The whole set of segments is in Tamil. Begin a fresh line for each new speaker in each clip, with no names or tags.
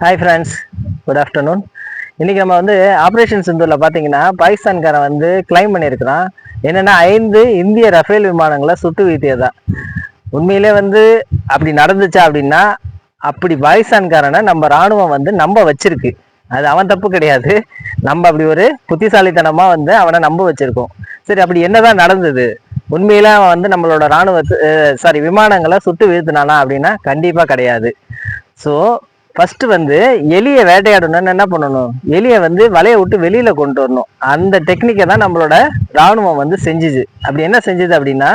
ஹாய் ஃப்ரெண்ட்ஸ் குட் ஆஃப்டர்நூன் இன்றைக்கி நம்ம வந்து ஆப்ரேஷன் சிந்தூரில் பார்த்தீங்கன்னா பாகிஸ்தான்காரன் வந்து கிளைம் பண்ணியிருக்கிறான். என்னென்னா ஐந்து இந்திய ரஃபேல் விமானங்களை சுட்டு வீழ்த்தியதா உண்மையிலே வந்து அப்படி நடந்துச்சா அப்படின்னா அப்படி பாகிஸ்தான்காரனை நம்ம இராணுவம் வந்து நம்ப வச்சிருக்கு. அது அவன் தப்பு கிடையாது. நம்ம அப்படி ஒரு புத்திசாலித்தனமாக வந்து அவனை நம்ப வச்சுருக்கோம். சரி அப்படி என்னதான் நடந்தது? உண்மையில அவன் வந்து நம்மளோட இராணுவத்து சாரி விமானங்களை சுட்டு வீழ்த்தினானா அப்படின்னா கண்டிப்பாக கிடையாது. ஸோ ஃபர்ஸ்ட் வந்து எலியை வேட்டையாடணும்னு என்ன பண்ணணும்? எலியை வந்து வலையை விட்டு வெளியில கொண்டு வரணும். அந்த டெக்னிக்கை தான் நம்மளோட ராணுவம் வந்து செஞ்சுது. அப்படி என்ன செஞ்சுது அப்படின்னா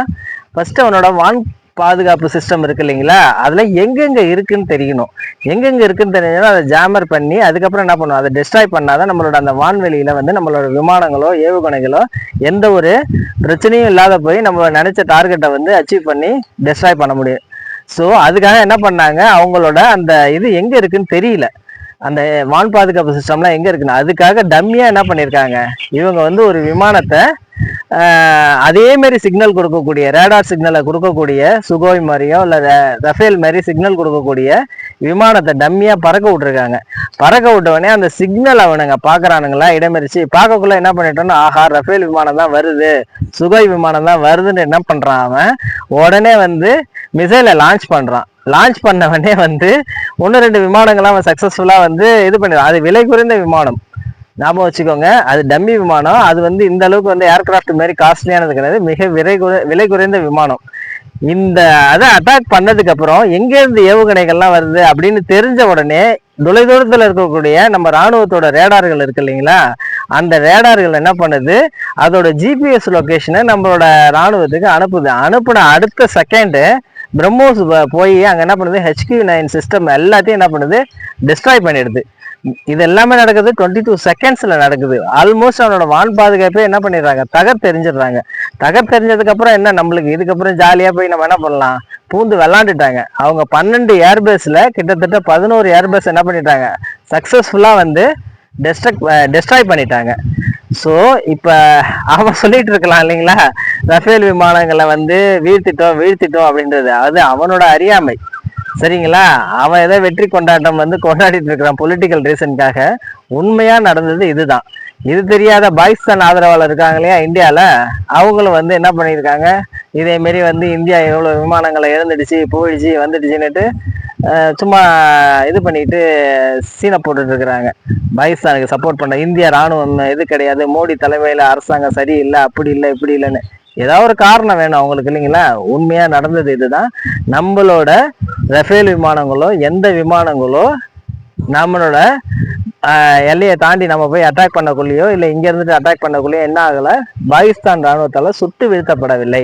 ஃபர்ஸ்ட் அவனோட வான் பாதுகாப்பு சிஸ்டம் இருக்கு இல்லைங்களா? அதுல எங்கெங்க இருக்குன்னு தெரியணும். எங்கெங்க இருக்குன்னு தெரிஞ்சா அதை ஜாமர் பண்ணி அதுக்கப்புறம் என்ன பண்ணுவோம் அதை டிஸ்ட்ராய் பண்ணாதான் நம்மளோட அந்த வான்வெளியில வந்து நம்மளோட விமானங்களோ ஏவுகணைகளோ எந்த ஒரு பிரச்சனையும் இல்லாத போய் நம்ம நினைச்ச டார்கெட்டை வந்து அச்சீவ் பண்ணி டிஸ்ட்ராய் பண்ண முடியும். ஸோ அதுக்காக என்ன பண்ணாங்க? அவங்களோட அந்த இது எங்கே இருக்குன்னு தெரியல. அந்த வான் பாதுகாப்பு சிஸ்டம்லாம் எங்கே இருக்குன்னு. அதுக்காக டம்மியாக என்ன பண்ணியிருக்காங்க இவங்க வந்து ஒரு விமானத்தை அதேமாரி சிக்னல் கொடுக்கக்கூடிய ரேடார் சிக்னலை கொடுக்கக்கூடிய சுகோய் மாதிரியோ இல்லை ரஃபேல் மாதிரி சிக்னல் கொடுக்கக்கூடிய விமானத்தை டம்மியாக பறக்க விட்ருக்காங்க பறக்க விட்டவொடனே அந்த சிக்னல் அவனுங்க பார்க்குறானுங்களா இடமறிச்சு பார்க்கக்குள்ள என்ன பண்ணிட்டோன்னா ஆஹா ரஃபேல் விமானம் தான் வருது. சுகோய் விமானம் தான் வருதுன்னு என்ன பண்ணுறான் அவன்? உடனே வந்து மிசைலை லான்ச் பண்ணுறான் லான்ச் பண்ணவனே வந்து ஒன்று ரெண்டு விமானங்கள்லாம் அவன் சக்ஸஸ்ஃபுல்லாக வந்து இது பண்ணிடுறான் அது விலை குறைந்த விமானம். ஞாபகம் வச்சுக்கோங்க அது டம்மி விமானம். அது வந்து இந்த அளவுக்கு வந்து ஏர்கிராஃப்ட் மாதிரி காஸ்ட்லியானது கிடையாது. மிக விலை குறை விலை குறைந்த விமானம். இந்த அதை அட்டாக் பண்ணதுக்கு அப்புறம் எங்கேருந்து ஏவுகணைகள்லாம் வருது அப்படின்னு தெரிஞ்ச உடனே தொலைதூரத்தில் இருக்கக்கூடிய நம்ம ராணுவத்தோட ரேடார்கள் இருக்கு இல்லைங்களா? அந்த ரேடார்கள் என்ன பண்ணுது? அதோட ஜிபிஎஸ் லொக்கேஷனை நம்மளோட ராணுவத்துக்கு அனுப்புது. அனுப்புன அடுத்த செகண்டு பிரம்மோஸ் போய் அங்கே என்ன பண்ணுது? ஹெச்கியூ நைன் சிஸ்டம் எல்லாத்தையும் என்ன பண்ணுது? டிஸ்ட்ராய் பண்ணிடுது. இது எல்லாமே நடக்குது டுவெண்ட்டி டூ செகண்ட்ஸில் நடக்குது. ஆல்மோஸ்ட் அவனோட வான் பாதுகாப்பே என்ன பண்ணிடுறாங்க? தகர் தெரிஞ்சிடுறாங்க தகர் என்ன நம்மளுக்கு? இதுக்கப்புறம் ஜாலியாக போய் நம்ம என்ன பண்ணலாம்? பூந்து விளாண்டுட்டாங்க. அவங்க பன்னெண்டு ஏர்பேஸில் கிட்டத்தட்ட பதினோரு ஏர்பேஸ் என்ன பண்ணிட்டாங்க? சக்ஸஸ்ஃபுல்லாக வந்து டெஸ்ட்ரக் டெஸ்ட்ராய் பண்ணிட்டாங்க. ஸோ இப்போ அவன் சொல்லிட்டு இருக்கலாம் இல்லைங்களா? ரஃபேல் விமானங்களை வந்து வீழ்த்திட்டோம் வீழ்த்திட்டோம் அப்படின்றது. அது அவனோட அறியாமை. சரிங்களா? அவன் ஏதோ வெற்றி கொண்டாட்டம் வந்து கொண்டாடிட்டு இருக்கிறான் பொலிட்டிக்கல் ரீசனுக்காக உண்மையா நடந்தது இதுதான். இது தெரியாத பாகிஸ்தான் ஆதரவாளர் இருக்காங்க இல்லையா இந்தியாவில் அவங்களும் வந்து என்ன பண்ணியிருக்காங்க? இதே மாரி வந்து இந்தியா எவ்வளோ விமானங்களை இழந்துடுச்சு போயிடுச்சு வந்துடுச்சுன்னுட்டு சும்மா இது பண்ணிட்டு சீனை போட்டுட்டு இருக்கிறாங்க பாகிஸ்தானுக்கு சப்போர்ட் பண்ண இந்திய ராணுவம் இது கிடையாது. மோடி தலைமையில் அரசாங்கம் சரியில்லை அப்படி இல்லை இப்படி இல்லைன்னு. ஏதாவது ஒரு காரணம் வேணும் அவங்களுக்கு இல்லைங்களா? உண்மையா நடந்தது இதுதான். நம்மளோட ரஃபேல் விமானங்களோ எந்த விமானங்களோ நம்மளோட எல்லையை தாண்டி நம்ம போய் அட்டாக் பண்ணக்குள்ளேயோ இல்லை இங்கே இருந்துட்டு அட்டாக் பண்ணக்குள்ளேயோ என்ன ஆகலை? பாகிஸ்தான் ராணுவத்தால் சுட்டு வீழ்த்தப்படவில்லை.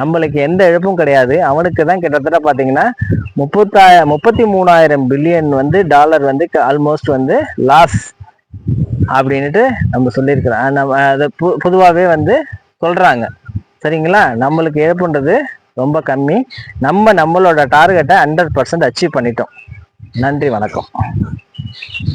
நம்மளுக்கு எந்த இழப்பும் கிடையாது. அவனுக்கு தான் கிட்டத்தட்ட பார்த்தீங்கன்னா முப்பத்தாய முப்பத்தி மூணாயிரம் பில்லியன் வந்து டாலர் வந்து ஆல்மோஸ்ட் வந்து லாஸ் அப்படின்ட்டு நம்ம சொல்லியிருக்கிறோம். நம்ம அதை பொதுவாகவே வந்து சொல்கிறாங்க சரிங்களா? நம்மளுக்கு இழப்புன்றது ரொம்ப கம்மி. நம்ம நம்மளோட டார்கெட்டை ஹண்ட்ரட் பர்சன்ட் அச்சீவ் பண்ணிட்டோம். நன்றி வணக்கம்.